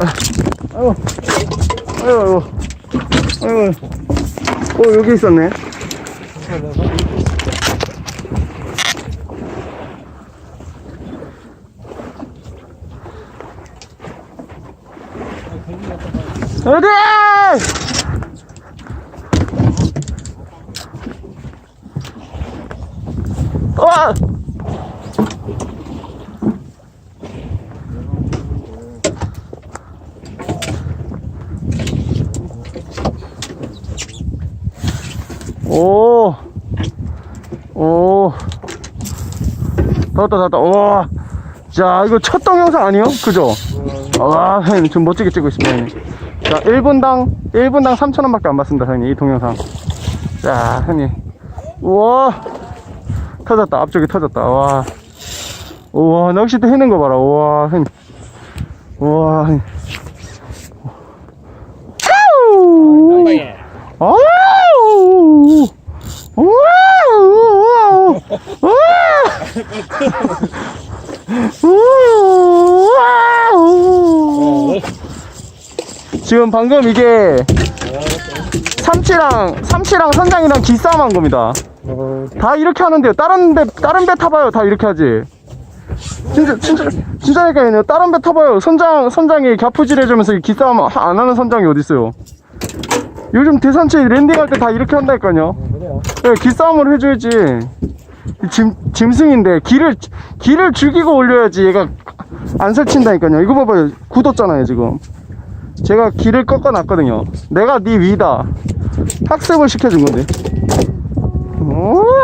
아유, 아유, 아유, 아유. 어, 여기 있었네. 어디! 와! 오, 오, 닿았다, 닿았다. 와, 자, 이거 첫 동영상 아니요? 그죠? 와, 형님, 좀 멋지게 찍고 있습니다, 형님. 자, 1분당, 1분당 3,000원 밖에 안 받습니다, 형님, 이 동영상. 자, 형님. 우와, 터졌다, 앞쪽이 터졌다, 와. 우와, 낚시대 해는 거 봐라, 우와, 형님. 우와, 형님. 아우! 아우! 우와우! 우와우! 지금 방금 이게 삼치랑 삼치랑 선장이랑 기싸움 한 겁니다. 다 이렇게 하는데요. 다른 배 다른 배 타봐요. 다 이렇게 하지. 진짜 진짜 진짜니까요. 다른 배 타봐요. 선장 선장이 갸푸질 해주면서 기싸움 하- 안 하는 선장이 어디 있어요? 요즘 대산치 랜딩할 때 다 이렇게 한다니까요. 네, 기싸움을 해줘야지. 짐, 짐승인데, 길을, 길을 죽이고 올려야지 얘가 안 설친다니까요. 이거 봐봐요. 굳었잖아요, 지금. 제가 길을 꺾어 놨거든요. 내가 네 위다. 학습을 시켜준 건데. 오우.